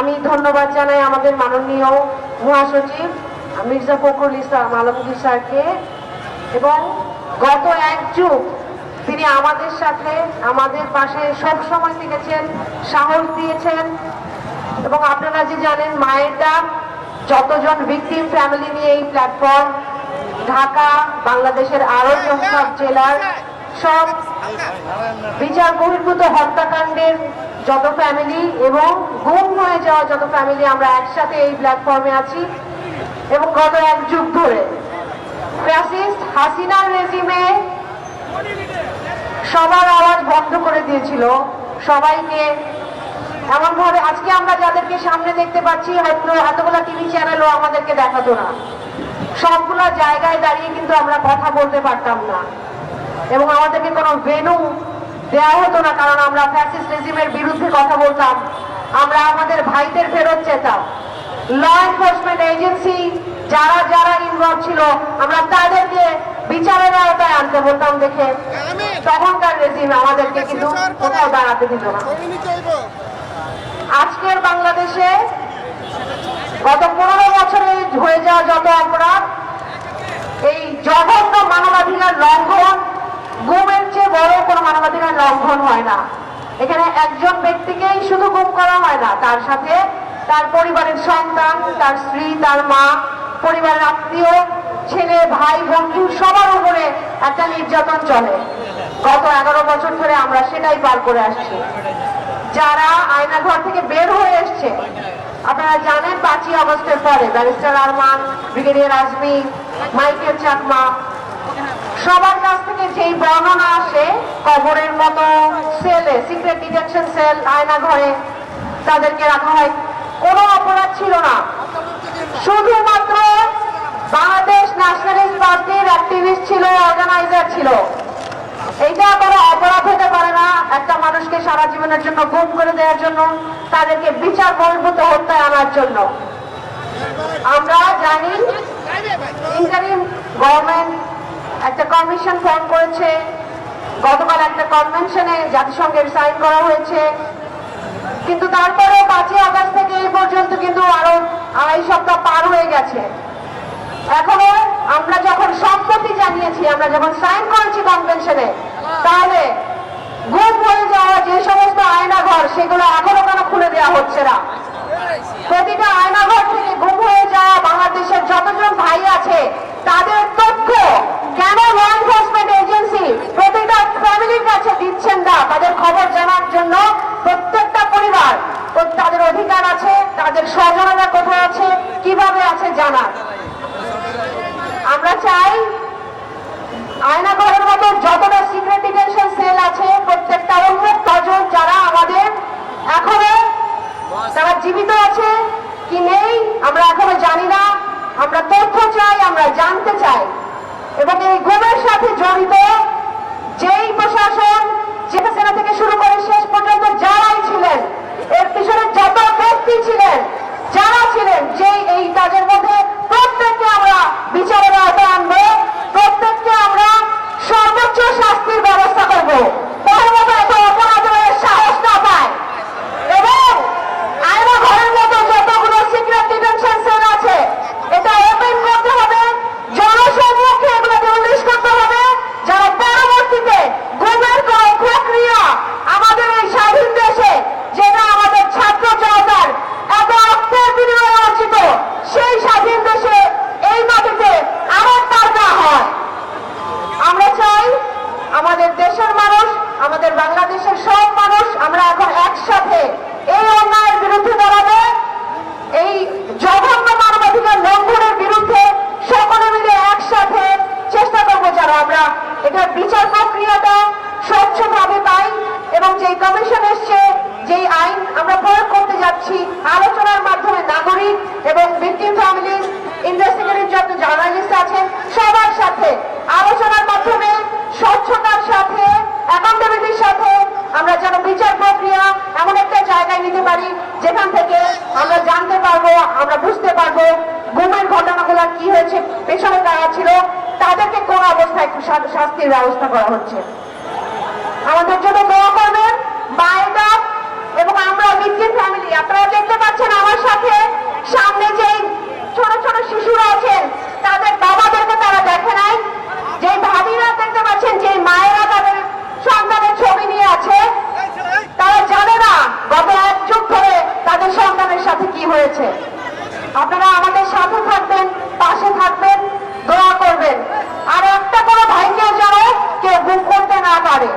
আমি ধন্যবাদ জানাই আমাদের মাননীয় মহাসচিব, মির্জা ফখরুল ইসলাম আলমগীর স্যারকে। এবং গত এক যুগ তিনি আমাদের সাথে আমাদের পাশে সব সময় থেকেছেন, সাহস দিয়েছেন। এবং আপনারা যে জানেন, মায়ের ডাক যতজন ভিকটিম ফ্যামিলি নিয়ে এই প্ল্যাটফর্ম ঢাকা, বাংলাদেশের আরও সব জেলার সব বিচার বহির্ভূত হত্যাকাণ্ডের যত ফ্যামিলি এবং গুম হয়ে যাওয়া যত ফ্যামিলি আমরা একসাথে এই প্ল্যাটফর্মে আছি এবং গত এক যুগ ধরে ফ্যাসিস্ট হাসিনার রেজিমে সবার আওয়াজ বন্ধ করে দিয়েছিল সবাইকে। এমন ভাবে আজকে আমরা যাদেরকে সামনে দেখতে পাচ্ছি, হয়তো এতগুলো টিভি চ্যানেলও আমাদেরকে দেখাতো না। সবগুলো জায়গায় দাঁড়িয়ে কিন্তু আমরা কথা বলতে পারতাম না। এবং আমাদেরকে কোনো ভেনু দেওয়া হতো না, কারণ আমরা ফ্যাসিস্ট রেজিমের বিরুদ্ধে কথা বলতাম। আমরা আমাদের ভাইদের ফেরত চেতাম ল এনফোর্সমেন্ট এজেন্সি যারা যারা ইনভলভ ছিল, আমরা তাদেরকে বিচারের আওতায় আনতে বলতাম দেখে। তখনকার রেজিম আমাদেরকে কিন্তু কোথাও দাঁড়াতে দিত না। আজকের বাংলাদেশে গত পনেরো বছরে হয়ে যাওয়া যত অপরাধ, এই জঘন্য মানবাধিকার লঙ্ঘন গুমের চেয়ে বড় কোনো মানবাধিকার লঙ্ঘন হয় না এখানে একজন ব্যক্তিকেই শুধু গুম করা হয় না, তার সাথে তার পরিবারের সন্তান, তার স্ত্রী, তার মা, পরিবারের আত্মীয়, ছেলে, ভাই, বন্ধু, সবার উপরে একটা নির্যাতন চলে। গত এগারো বছর ধরে আমরা সেটাই পার করে আসছি। যারা আয়নাঘর থেকে বের হয়ে এসছে, আপনারা জানেন পাঁচই আগস্টের পরে barrister Arman, brigadier Azmi, Michael Chakma সবার কাছ থেকে যেই বর্ণনা আসে কবরের মতো সেলে সিক্রেট ডিটেনশন সেল আয়না ঘরে। তাদেরকে রাখা হয়। কোনো অপরাধ ছিল না। শুধুমাত্র বাংলাদেশ ন্যাশনালিস্ট পার্টির অ্যাক্টিভিস্ট ছিল অর্গানাইজার ছিল। এইটা কোনো অপরাধ হতে পারে না একটা মানুষকে সারা জীবনের জন্য গুম করে দেওয়ার জন্য, তাদেরকে বিচার বহির্ভূত হত্যায় আনার জন্য। আমরা জানি, ইন্টারিম গভর্নমেন্ট একটা কমিশন ফর্ম করেছে। গতকাল একটা কনভেনশনে জাতিসংঘের সাইন করা হয়েছে। কিন্তু তারপরে পাঁচই আগস্ট থেকে এই পর্যন্ত কিন্তু আরও আড়াই সপ্তাহ পার হয়ে গেছে। এখনও আমরা যখন সম্মতি জানিয়েছি, আমরা যখন সাইন করেছি কনভেনশনে, তাহলে গুম হয়ে যাওয়া যে সমস্ত আয়নাঘর, সেগুলো এখনও কেন খুলে দেওয়া হচ্ছে না? প্রতিটা আয়নাঘর থেকে গুম হয়ে যাওয়া বাংলাদেশের যতজন ভাই আছে, তাদের তথ্য কেন ল এনফোর্সমেন্ট এজেন্সি প্রতিটা ফ্যামিলির কাছে দিচ্ছেন না? তাদের খবর জানার জন্য প্রত্যেকটা পরিবার, তাদের অধিকার আছে, তাদের স্বজনেরা কোথায় আছে, কীভাবে আছে জানার। আমরা চাই আয়না ঘরের মতো যতটা সিক্রেট ডিটেনশন সেল আছে, প্রত্যেকটা উন্মুক্ত তজন যারা আমাদের এখনও তারা জীবিত আছে কি নেই, আমরা এখনও জানি না। আমরা তথ্য চাই, আমরা জানতে চাই। এবং এই গুমের সাথে জড়িত যেই প্রশাসন যেটা সেনা থেকে শুরু করে শেষ পর্যন্ত যারাই ছিলেন এর পিছনে যত ব্যক্তি ছিলেন যারা ছিলেন যে এই কাজের মধ্যে প্রত্যেককে আমরা বিচারের আওতায় আনব প্রত্যেককে আমরা সর্বোচ্চ শাস্তির ব্যবস্থা করব তার মতো এত অপরাধের সাহস না পায় এবং আয়না ঘরের মতো যতগুলো সিক্রেট ডিটেনশন সেল আছে এটা ওপেন করতে হবে জনসম্মুখে এগুলোকে উল্লেখ করতে হবে যারা পরবর্তীতে গুমের কোন প্রক্রিয়া আমাদের এই স্বাধীন দেশে যেটা আমাদের ছাত্র জনতার এত রক্তের বিনিময়ে অর্জিত সেই স্বাধীন দেশে এই মাটিতে আবার তার না হয় আমরা চাই আমাদের দেশের মানুষ আমাদের বাংলাদেশের সব মানুষ আমরা এখন একসাথে এই অন্যায়ের বিরুদ্ধে দাঁড়াবো এই জঘন্য মানবাধিকার লঙ্ঘনের বিরুদ্ধে সকলে মিলে একসাথে চেষ্টা করব যারা আমরা এটা বিচার প্রক্রিয়াটা স্বচ্ছভাবে পাই এবং যেই কমিশন এসছে যেই আইন আমরা প্রয়োগ করতে যাচ্ছি আলোচনার মাধ্যমে নাগরিক এবং ভিকটিম ফ্যামিলি ইনভেস্টিগেটিভ যত জার্নালিস্ট আছেন সবার সাথে আলোচনার মাধ্যমে, স্বচ্ছতার সাথে অ্যাকাউন্টেবিলিটির সাথে আমরা যেন বিচার প্রক্রিয়া এমন একটা জায়গায় নিতে পারি, যেখান থেকে আমরা জানতে পারব, আমরা বুঝতে পারব গুমের ঘটনাগুলো কি হয়েছে, পেছনে কারা ছিল, তাদেরকে কোন অবস্থায় শাস্তির ব্যবস্থা করা হচ্ছে। রয়েছে আপনারা আমাদের সাথে থাকবেন, পাশে থাকবেন, দোয়া করবেন। আর একটা কোনো ভাইকে যাবে কেউ বুক করতে না পারে।